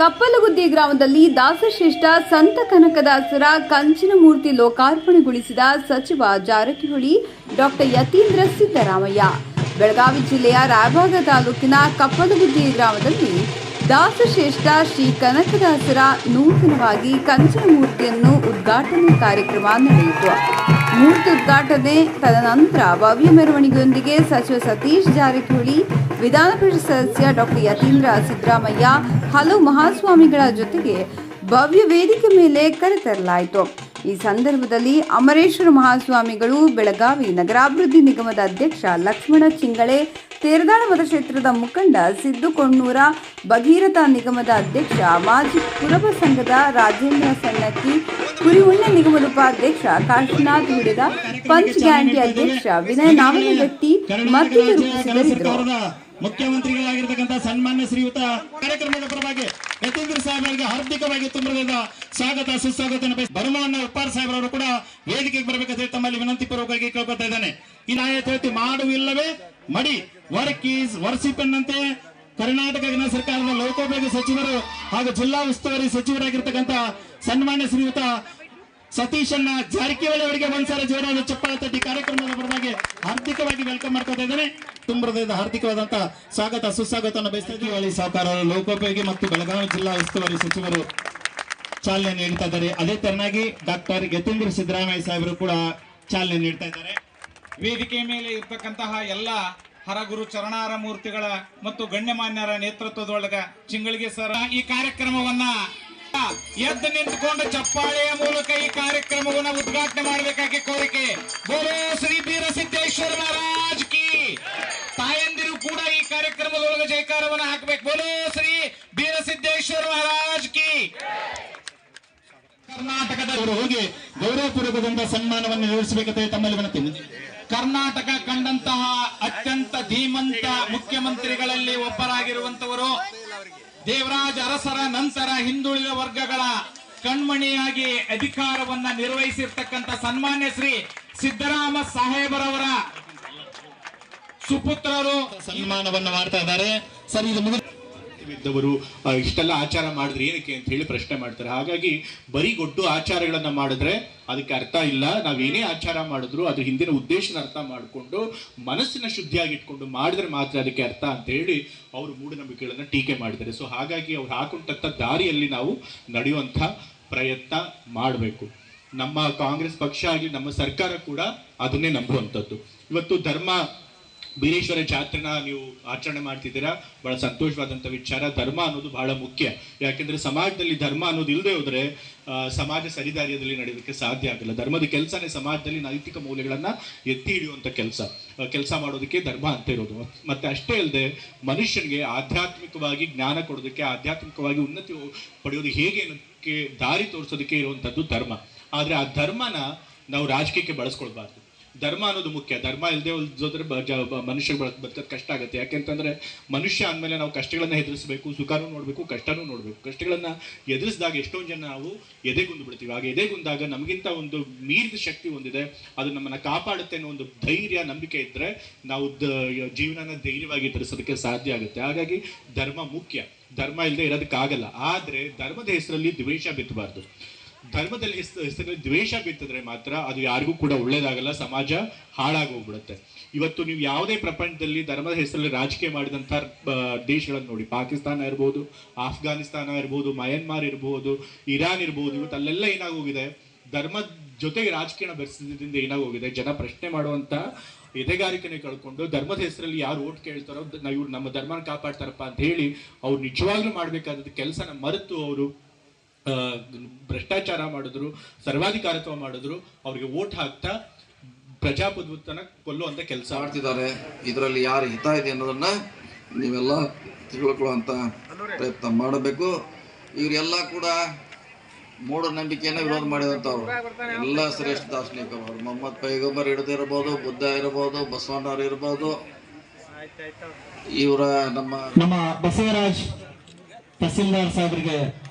ಕಪ್ಪಲಗುದ್ದಿ ಗ್ರಾಮದಲ್ಲಿ ದಾಸಶ್ರೇಷ್ಠ ಸಂತ ಕನಕದಾಸರ ಕಂಚಿನ ಮೂರ್ತಿ ಲೋಕಾರ್ಪಣೆಗೊಳಿಸಿದ ಸಚಿವ ಜಾರಕಿಹೊಳಿ ಡಾಕ್ಟರ್ ಯತೀಂದ್ರ ಸಿದ್ದರಾಮಯ್ಯ. ಬೆಳಗಾವಿ ಜಿಲ್ಲೆಯ ರಾಯಭಾಗ ತಾಲೂಕಿನ ಕಪ್ಪಲಗುದ್ದಿ ಗ್ರಾಮದಲ್ಲಿ ದಾಸಶ್ರೇಷ್ಠ ಶ್ರೀ ಕನಕದಾಸರ ನೂತನವಾಗಿ ಕಂಚಿನ ಮೂರ್ತಿಯನ್ನು ಉದ್ಘಾಟನೆ ಕಾರ್ಯಕ್ರಮ ನಡೆಯಿತು. ಮೂರ್ತಿ ಉದ್ಘಾಟನೆ ತದನಂತರ ಭವ್ಯ ಮೆರವಣಿಗೆಯೊಂದಿಗೆ ಸಚಿವ ಸತೀಶ್ ಜಾರಕಿಹೊಳಿ ವಿಧಾನ ಪರಿಷತ್ ಸದಸ್ಯ ಡಾಕ್ಟರ್ ಯತೀಂದ್ರ ಸಿದ್ದರಾಮಯ್ಯ ಹಲವು ಮಹಾಸ್ವಾಮಿಗಳ ಜೊತೆಗೆ ಭವ್ಯ ವೇದಿಕೆ ಮೇಲೆ ಕರೆತರಲಾಯಿತು ಈ ಸಂದರ್ಭದಲ್ಲಿ ಅಮರೇಶ್ವರ ಮಹಾಸ್ವಾಮಿಗಳು, ಬೆಳಗಾವಿ ನಗರಾಭಿವೃದ್ಧಿ ನಿಗಮದ ಅಧ್ಯಕ್ಷ ಲಕ್ಷ್ಮಣ ಚಿಂಗಳೆ, ತೇರದಾಳ ಮತಕ್ಷೇತ್ರದ ಮುಖಂಡ ಸಿದ್ದು ಕೊಣ್ಣೂರ, ಭಗೀರಥ ನಿಗಮದ ಅಧ್ಯಕ್ಷ ಮಾಜಿ ಕುರುಬ ಸಂಘದ ರಾಜೇಂದ್ರ ಸಣ್ಣಕ್ಕಿ ಕುರಿಹುಣ್ಣ ನಿಗಮದ ಉಪಾಧ್ಯಕ್ಷ ಕಾಶಿನಾಥ್ ಹಿಡಿದ, ಪಂಚ್ ಗ್ಯಾಂಟಿ ಅಧ್ಯಕ್ಷ ವಿನಯ ನಾಮನಗಟ್ಟಿ ಮತ್ತಿತರರು ಮುಖ್ಯಮಂತ್ರಿಗಳಾಗಿರ್ತಕ್ಕಂಥ ಸನ್ಮಾನ್ಯ ಶ್ರೀಯುತ ಕಾರ್ಯಕ್ರಮದ ಪರವಾಗಿ ಯತೀಂದ್ರ ಸಾಹೇಬರಿಗೆ ಹಾರ್ದಿಕವಾಗಿ ತುಂಬದಿಂದ ಸ್ವಾಗತ ಸುಸ್ವಾಗತ ಬರಮಣ್ಣ ಉಪ್ಪಾರ ಸಾಹೇಬರವರು ಕೂಡ ವೇದಿಕೆಗೆ ಬರಬೇಕಂತ ತಮ್ಮಲ್ಲಿ ವಿನಂತಿ ಪೂರ್ವಕವಾಗಿ ಕೇಳ್ಕೊತಾ ಇದ್ದಾನೆ. ಹೇಳ್ತಿ, ಮಾಡು ಇಲ್ಲವೇ, ಮಡಿ. ವರ್ಕ್ ಈಸ್ ವರ್ಸಿಪ್ ಅನ್ನಂತೆ ಕರ್ನಾಟಕ ಸರ್ಕಾರದ ಲೋಕೋಪಯೋಗಿ ಸಚಿವರು ಹಾಗೂ ಜಿಲ್ಲಾ ಉಸ್ತುವಾರಿ ಸಚಿವರಾಗಿರ್ತಕ್ಕಂಥ ಸನ್ಮಾನ್ಯ ಶ್ರೀಯುತ ಸತೀಶನ್ನ ಜಾರಕಿಹೊಳಿ ಅವರಿಗೆ ಒಂದ್ಸಾರಿ ಜೋರಾದ ಚಪ್ಪಾಳೆ ತಟ್ಟಿ ಕಾರ್ಯಕ್ರಮದ ಪರವಾಗಿ ಹಾರ್ದಿಕವಾಗಿ ವೆಲ್ಕಮ್ ಮಾಡ್ತಾ ಇದ್ದೇನೆ. ತುಂಬ ಹೃದಯದ ಹಾರ್ದಿಕವಾದಂತ ಸ್ವಾಗತ, ಸುಸ್ವಾಗತವನ್ನು ಬಯಸ್ತಾ ಸಾಕಾರ ಲೋಕೋಪಯೋಗಿ ಮತ್ತು ಬೆಳಗಾವಿ ಜಿಲ್ಲಾ ಉಸ್ತುವಾರಿ ಸಚಿವರು ಚಾಲನೆ ನೀಡ್ತಾ ಇದ್ದಾರೆ. ಅದೇ ತರನಾಗಿ ಡಾಕ್ಟರ್ ಯತೀಂದ್ರ ಸಿದ್ದರಾಮಯ್ಯ ಸಾಹೇಬರು ಕೂಡ ಚಾಲನೆ ನೀಡ್ತಾ ಇದ್ದಾರೆ. ವೇದಿಕೆ ಮೇಲೆ ಇರ್ತಕ್ಕಂತಹ ಎಲ್ಲ ಹರಗುರು ಚರಣಾರ ಮೂರ್ತಿಗಳ ಮತ್ತು ಗಣ್ಯಮಾನ್ಯರ ನೇತೃತ್ವದೊಳಗ ಚಿಂಗಳಿಗೆ ಸರ ಈ ಕಾರ್ಯಕ್ರಮವನ್ನ ಎದ್ದು ನಿಂತುಕೊಂಡು ಚಪ್ಪಾಳೆಯ ಮೂಲಕ ಈ ಕಾರ್ಯಕ್ರಮವನ್ನ ಉದ್ಘಾಟನೆ ಮಾಡಬೇಕಾಗಿ ಕೋರಿಕೆ. ಬೋಲೋ ಶ್ರೀ ಬೀರಸಿದ್ದೇಶ್ವರ ಮಹಾರಾಜ್ ಕಿ. ತಾಯಂದಿರು ಕೂಡ ಈ ಕಾರ್ಯಕ್ರಮದೊಳಗೆ ಜಯಕಾರವನ್ನ ಹಾಕಬೇಕು. ಬೋಲೋ ಶ್ರೀ ಬೀರಸಿದ್ದೇಶ್ವರ ಮಹಾರಾಜ್ ಕಿ. ಕರ್ನಾಟಕದ ಅವರು ಹೋಗಿ ಗೌರವಪೂರ್ವಕದಿಂದ ಸನ್ಮಾನವನ್ನು ನಿರ್ವಹಿಸಬೇಕಂತ ತಮ್ಮಲ್ಲಿ ವಿನಂತಿ ಕರ್ನಾಟಕ ಅತ್ಯಂತ ಧೀಮಂತ ಮುಖ್ಯಮಂತ್ರಿಗಳಲ್ಲಿ ಒಬ್ಬರಾಗಿರುವಂತವರು ದೇವರಾಜ ಅರಸರ ನಂತರ ಹಿಂದುಳಿದ ವರ್ಗಗಳ ಕಣ್ಮಣಿಯಾಗಿ ಅಧಿಕಾರವನ್ನ ನಿರ್ವಹಿಸಿರ್ತಕ್ಕಂಥ ಸನ್ಮಾನ್ಯ ಶ್ರೀ ಸಿದ್ದರಾಮ ಸಾಹೇಬರವರ ಸುಪುತ್ರರು ಸನ್ಮಾನವನ್ನು ಮಾಡ್ತಾ ಇದ್ದಾರೆ. ಸರ್, ಇದು ಇದ್ದವರು ಇಷ್ಟೆಲ್ಲ ಆಚಾರ ಮಾಡಿದ್ರೆ ಏನಕ್ಕೆ ಅಂತ ಹೇಳಿ ಪ್ರಶ್ನೆ ಮಾಡ್ತಾರೆ. ಹಾಗಾಗಿ ಬರೀ ಗೊಡ್ಡು ಆಚಾರಗಳನ್ನ ಮಾಡಿದ್ರೆ ಅದಕ್ಕೆ ಅರ್ಥ ಇಲ್ಲ. ನಾವೇನೇ ಆಚಾರ ಮಾಡಿದ್ರು ಅದ್ರ ಹಿಂದಿನ ಉದ್ದೇಶನ ಅರ್ಥ ಮಾಡಿಕೊಂಡು, ಮನಸ್ಸಿನ ಶುದ್ಧಿಯಾಗಿಟ್ಕೊಂಡು ಮಾಡಿದ್ರೆ ಮಾತ್ರ ಅದಕ್ಕೆ ಅರ್ಥ ಅಂತ ಹೇಳಿ ಅವರು ಮೂಢನಂಬಿಕೆಗಳನ್ನ ಟೀಕೆ ಮಾಡಿದ್ದಾರೆ. ಸೊ ಹಾಗಾಗಿ ಅವ್ರು ಹಾಕೊಂಡಂಥ ದಾರಿಯಲ್ಲಿ ನಾವು ನಡೆಯುವಂಥ ಪ್ರಯತ್ನ ಮಾಡಬೇಕು. ನಮ್ಮ ಕಾಂಗ್ರೆಸ್ ಪಕ್ಷ ಆಗಲಿ, ನಮ್ಮ ಸರ್ಕಾರ ಕೂಡ ಅದನ್ನೇ ನಂಬುವಂಥದ್ದು. ಇವತ್ತು ಧರ್ಮ ಬೀರೇಶ್ವರ ಜಾತ್ರೆನ ನೀವು ಆಚರಣೆ ಮಾಡ್ತಿದ್ದೀರಾ? ಬಹಳ ಸಂತೋಷವಾದಂಥ ವಿಚಾರ. ಧರ್ಮ ಅನ್ನೋದು ಬಹಳ ಮುಖ್ಯ. ಯಾಕೆಂದ್ರೆ ಸಮಾಜದಲ್ಲಿ ಧರ್ಮ ಅನ್ನೋದು ಇಲ್ಲದೆ ಹೋದ್ರೆ ಸಮಾಜ ಸರಿದಾರ್ಯದಲ್ಲಿ ನಡೆಯೋದಕ್ಕೆ ಸಾಧ್ಯ ಆಗಲ್ಲ. ಧರ್ಮದ ಕೆಲಸನೇ ಸಮಾಜದಲ್ಲಿ ನೈತಿಕ ಮೌಲ್ಯಗಳನ್ನ ಎತ್ತಿ ಹಿಡಿಯುವಂಥ ಕೆಲಸ. ಕೆಲಸ ಮಾಡೋದಕ್ಕೆ ಧರ್ಮ ಅಂತ ಇರೋದು. ಮತ್ತೆ ಅಷ್ಟೇ ಅಲ್ಲದೆ, ಮನುಷ್ಯನಿಗೆ ಆಧ್ಯಾತ್ಮಿಕವಾಗಿ ಜ್ಞಾನ ಕೊಡೋದಕ್ಕೆ, ಆಧ್ಯಾತ್ಮಿಕವಾಗಿ ಉನ್ನತಿ ಪಡೆಯೋದು ಹೇಗೆ ಅನ್ನೋದಕ್ಕೆ ದಾರಿ ತೋರಿಸೋದಕ್ಕೆ ಇರುವಂಥದ್ದು ಧರ್ಮ. ಆದರೆ ಆ ಧರ್ಮನ ನಾವು ರಾಜಕೀಯಕ್ಕೆ ಬಳಸ್ಕೊಳ್ಬಾರ್ದು. ಧರ್ಮ ಅನ್ನೋದು ಮುಖ್ಯ. ಧರ್ಮ ಇಲ್ಲದೆ ಹೋದ್ರೆ ಮನುಷ್ಯ ಬದುಕೋದು ಕಷ್ಟ ಆಗುತ್ತೆ. ಯಾಕೆಂತಂದ್ರೆ ಮನುಷ್ಯ ಅಂದಮೇಲೆ ನಾವು ಕಷ್ಟಗಳನ್ನ ಎದುರಿಸಬೇಕು ಸುಖನೂ ನೋಡಬೇಕು, ಕಷ್ಟನೂ ನೋಡಬೇಕು. ಕಷ್ಟಗಳನ್ನ ಎದುರಿಸಿದಾಗ ಎಷ್ಟೊಂದು ಜನ ನಾವು ಎದೆಗುಂದು ಬಿಡ್ತೀವಿ. ಹಾಗೆ ಎದೆಗುಂದಾಗ ನಮಗಿಂತ ಒಂದು ಮೀರಿದ ಶಕ್ತಿ ಒಂದಿದೆ. ಅದು ನಮ್ಮನ್ನ ಕಾಪಾಡುತ್ತೆ ಅನ್ನೋ ಒಂದು ಧೈರ್ಯ, ನಂಬಿಕೆ ಇದ್ರೆ ನಾವು ಜೀವನನ ಧೈರ್ಯವಾಗಿ ಎದುರಿಸೋದಕ್ಕೆ ಸಾಧ್ಯ ಆಗುತ್ತೆ. ಹಾಗಾಗಿ ಧರ್ಮ ಮುಖ್ಯ. ಧರ್ಮ ಇಲ್ಲದೆ ಇರೋದಕ್ಕಾಗಲ್ಲ. ಆದ್ರೆ ಧರ್ಮದ ಹೆಸರಲ್ಲಿ ದ್ವೇಷ ಬಿತ್ತಬಾರ್ದು ಧರ್ಮದಲ್ಲಿ ದ್ವೇಷ ಬಿತ್ತಿದ್ರೆ ಮಾತ್ರ ಅದು ಯಾರಿಗೂ ಕೂಡ ಒಳ್ಳೇದಾಗಲ್ಲ, ಸಮಾಜ ಹಾಳಾಗಿ ಹೋಗ್ಬಿಡುತ್ತೆ ಇವತ್ತು ನೀವು ಯಾವುದೇ ಪ್ರಪಂಚದಲ್ಲಿ ಧರ್ಮದ ಹೆಸರಲ್ಲಿ ರಾಜಕೀಯ ಮಾಡಿದಂಥ ದೇಶಗಳನ್ನು ನೋಡಿ. ಪಾಕಿಸ್ತಾನ ಇರ್ಬೋದು, ಆಫ್ಘಾನಿಸ್ತಾನ ಇರ್ಬೋದು, ಮಯನ್ಮಾರ್ ಇರ್ಬೋದು, ಇರಾನ್ ಇರ್ಬೋದು ಇವತ್ತು ಅಲ್ಲೆಲ್ಲ ಏನಾಗೋಗಿದೆ? ಧರ್ಮದ ಜೊತೆಗೆ ರಾಜಕೀಯ ಬೆರೆಸಿದ್ರಿಂದ ಏನಾಗೋಗಿದೆ? ಜನ ಪ್ರಶ್ನೆ ಮಾಡುವಂತ ಎದೆಗಾರಿಕೆನೆ ಕಳ್ಕೊಂಡು ಧರ್ಮದ ಹೆಸರಲ್ಲಿ ಯಾರು ಓಟ್ ಕೇಳ್ತಾರೋ ಇವ್ರು ನಮ್ಮ ಧರ್ಮನ ಕಾಪಾಡ್ತಾರಪ್ಪ ಅಂತ ಹೇಳಿ ಅವ್ರು ನಿಜವಾಗ್ಲೂ ಮಾಡಬೇಕಾದ ಕೆಲಸನ ಮರೆತು ಅವರು ಭ್ರಷ್ಟಾಚಾರ ಮಾಡಿದ್ರು ಸರ್ವಾಧಿಕಾರತ್ವ ಮಾಡಿದ್ರು ಅವ್ರಿಗೆ ಓಟ್ ಹಾಕ್ತಾ ಪ್ರಜಾಪ್ರಭುತ್ವನ ಕೊಲ್ಲುವಂತ ಕೆಲಸ. ಮಾಡ್ತಿದ್ದಾರೆ. ಇದರಲ್ಲಿ ಯಾರು ಹಿತ ಇದೆ ಅನ್ನೋದನ್ನ ನೀವೆಲ್ಲ ತಿಳ್ಕೊಳ್ಳುವಂತ ಪ್ರಯತ್ನ ಮಾಡಬೇಕು. ಇವರೆಲ್ಲ ಕೂಡ ಮೂಢ ನಂಬಿಕೆಯನ್ನ ವಿರೋಧ ಮಾಡಿದಂಥವ್ರು. ಎಲ್ಲ ಶ್ರೇಷ್ಠ ದಾರ್ಶನಿಕರು ಅವರು. ಮೊಹಮ್ಮದ್ ಪೈಗಂಬರ್ ಹಿಡಿದಿರಬಹುದು ಬುದ್ಧ ಇರ್ಬೋದು ಬಸವಣ್ಣವ್ರು ಇರ್ಬೋದು. ಇವರ ನಮ್ಮ ನಮ್ಮ ಬಸವರಾಜ್ ತಹಸೀಲ್ದಾರ್ ಸಾಹೇಬರಿಗೆ